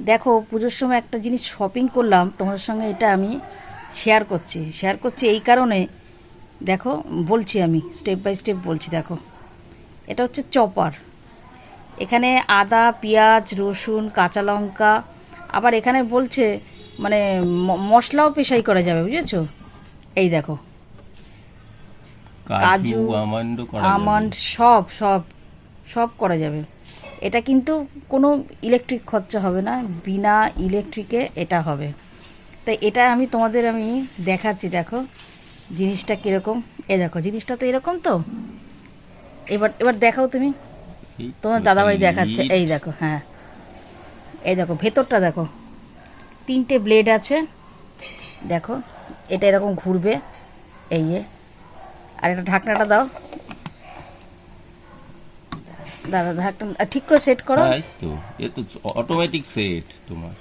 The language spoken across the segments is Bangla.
দেখো পুজোর সময় একটা জিনিস শপিং করলাম তোমাদের সঙ্গে এটা আমি শেয়ার করছি। শেয়ার করছি এই কারণে দেখো বলছি আমি স্টেপ বাই স্টেপ বলছি দেখো। এটা হচ্ছে চপার। এখানে আদা পেঁয়াজ রসুন কাঁচা লঙ্কা আবার এখানে বলছে মানে মশলাও পেশাই করা যাবে বুঝেছ? এই দেখো। কাজু আমন্ড সব সব সব করা যাবে। এটা কিন্তু কোনো ইলেকট্রিক খরচা হবে না বিনা ইলেকট্রিকে এটা হবে। তাই এটা আমি তোমাদের আমি দেখাচ্ছি দেখো জিনিসটা কীরকম। এ দেখো জিনিসটা তো এরকম তো। এবার এবার দেখাও তুমি। তোমার দাদাভাই দেখাচ্ছে। এই দেখো হ্যাঁ। এই দেখো ভেতরটা দেখো। তিনটে ব্লেড আছে। দেখো এটা এরকম ঘুরবে। এই আর এটা ঢাকনাটা দাও। দাদা ঢাকনা ঠিক করে সেট করো। তাই তো এ তো অটোমেটিক সেট তোমার।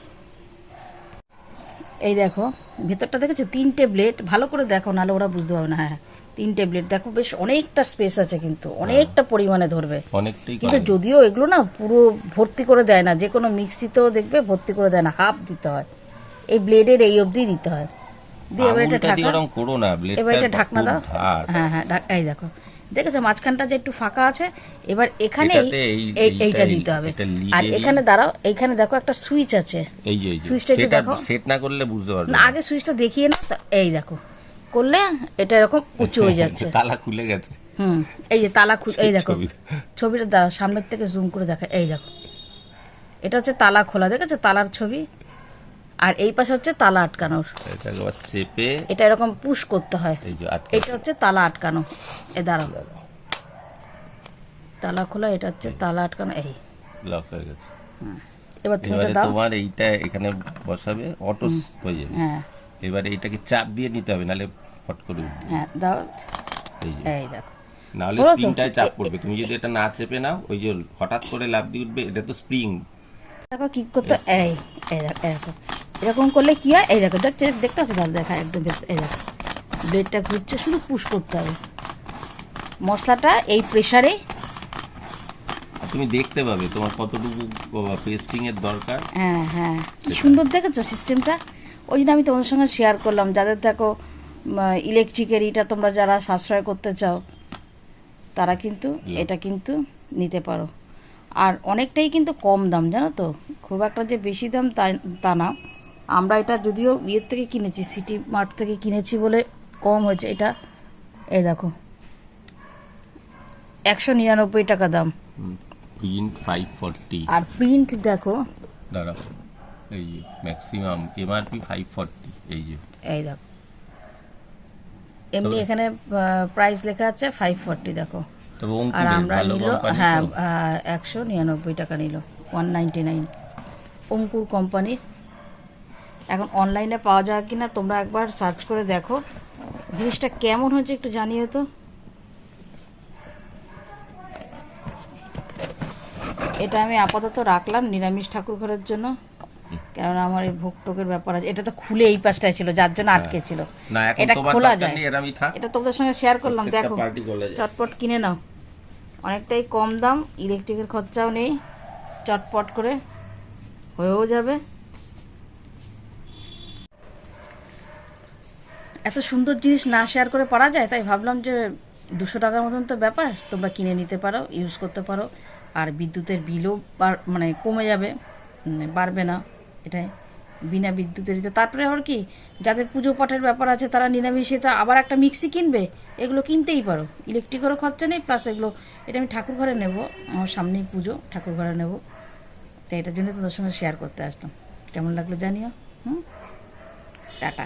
এই দেখো ভেতরটা দেখেছ? তিনটে ব্লেড ভালো করে দেখো নাহলে ওরা বুঝতে পারবে না। হ্যাঁ তিনটে ব্লেড দেখো বেশ অনেকটা স্পেস আছে কিন্তু অনেকটা পরিমাণে ধরবে। অনেকটাই কিন্তু যদিও এগুলো না পুরো ভর্তি করে দেয় না যে কোনো মিক্সিতেও দেখবে ভর্তি করে দেয় না হাফ দিতে হয়। এই ব্লেডের এই অবধি দিতে হয়। দিয়ে এবার এটা ঢাকা এবার এটা ঢাকনা দাও। হ্যাঁ হ্যাঁ এই দেখো দেখেছ মাঝখানটা যে একটু ফাঁকা আছে এবার এখানে এটাতে এই- এই- এইটা দিতে হবে। আর এখানে দাঁড়াও এইখানে দেখো একটা সুইচ আছে। এই যে সুইচটা একটু দেখো। সেট না করলে বুঝতে পারবে না আগে সুইচটা দেখিয়ে না তো এই দেখো করলে এটা এরকম উঁচু হয়ে যাচ্ছে। তালা খুলে গেছে। হুম এই যে তালা খু এই দেখো ছবিটা দাঁড়া সামনের থেকে জুম করে দেখা এই দেখো। এটা হচ্ছে তালা খোলা দেখেছ? তালার ছবি। আর এই পাশে হচ্ছে তালা আটকানোর। এটা আবার চেপে এটা এরকম পুশ করতে হয়। এই যে আটকে এটা হচ্ছে তালা আটকানো। এ দাঁড়াও। তালা খোলা এটা হচ্ছে তালা আটকানো। এই। লক হয়ে গেছে। এবার তুমি এটা দাও। তোমার এইটা এখানে বসাবে অটো হয়ে যাবে। হ্যাঁ। এবারে এইটাকে চাপ দিয়ে নিতে হবে নাহলে ফট করে হ্যাঁ দাও। এই এই দেখো। নাহলে হলো স্প্রিংটায় চাপ পড়বে। তুমি যদি এটা না চেপে নাও ওই যে হঠাৎ করে লাভ দিয়ে উঠবে এটা তো স্প্রিং। দেখো কি করতে এই এই দেখো। এরকম করলে কি হয়? এই দেখো দেখছে দেখতে পাচ্ছ? দাদা দেখা একদম এই দেখো। ব্লেডটা ঘুরছে শুধু পুশ করতে হবে। মশলাটা এই প্রেসারে তুমি দেখতে পাবে তোমার কতটুকু পেস্টিং এর দরকার। হ্যাঁ হ্যাঁ। কি সুন্দর দেখেছ সিস্টেমটা ওই জন্য আমি তোমাদের সঙ্গে শেয়ার করলাম। যাদের দেখো ইলেকট্রিকের এটা তোমরা যারা সাশ্রয় করতে চাও তারা কিন্তু এটা কিন্তু নিতে পারো। আর অনেকটাই কিন্তু কম দাম জানো তো? খুব একটা যে বেশি দাম তা না। আমরা এটা যদিও ইয়ের থেকে কিনেছি সিটি মার্ট থেকে কিনেছি বলে কম হয়েছে। এটা এই দেখো। একশো নিরানব্বই টাকা দাম। প্রিন্ট ফাইভ ফর্টি আর প্রিন্ট দেখো। দাঁড়াও এই যে ম্যাক্সিমাম এমআরপি ফাইভ ফর্টি এই যে। এই দেখো। এমনি এখানে প্রাইস লেখা আছে ফাইভ ফর্টি দেখো। তবে আর আমরা নিল হ্যাঁ একশো নিরানব্বই টাকা নিল ওয়ান নাইনটি নাইন অঙ্কুর কোম্পানির এখন অনলাইনে পাওয়া যায় কিনা তোমরা একবার সার্চ করে দেখো। জিনিসটা কেমন হয়েছে একটু জানিও তো। এটা আমি আপাতত রাখলাম নিরামিষ ঠাকুর ঘরের জন্য। কেননা আমার এই ভোগ টোকের ব্যাপার আছে। এটা তো খুলে এই পাশটায় ছিল যার জন্য আটকে ছিল। এটা খোলা যায়। এটা তোমাদের সঙ্গে শেয়ার করলাম দেখো। চটপট কিনে নাও। অনেকটাই কম দাম ইলেকট্রিকের খরচাও নেই। চটপট করে হয়েও যাবে। এত সুন্দর জিনিস না শেয়ার করে পারা যায়, তাই ভাবলাম যে দুশো টাকার মতন তো ব্যাপার, তোমরা কিনে নিতে পারো ইউজ করতে পারো। আর বিদ্যুতের বিলও মানে কমে যাবে বাড়বে না এটাই। বিনা বিদ্যুতের। তারপরে আবার কি, যাদের পুজো পাঠের ব্যাপার আছে, তারা নিরামিষে তো আবার একটা মিক্সি কিনবে, এগুলো কিনতেই পারো। ইলেকট্রিকেরও খরচা নেই প্লাস এগুলো এটা আমি ঠাকুর ঘরে নেব, আমার সামনেই পুজো, ঠাকুর ঘরে নেব। তাই এটার জন্য তোমাদের সঙ্গে শেয়ার করতে আসতাম কেমন লাগল জানিও, হুম? টাটা।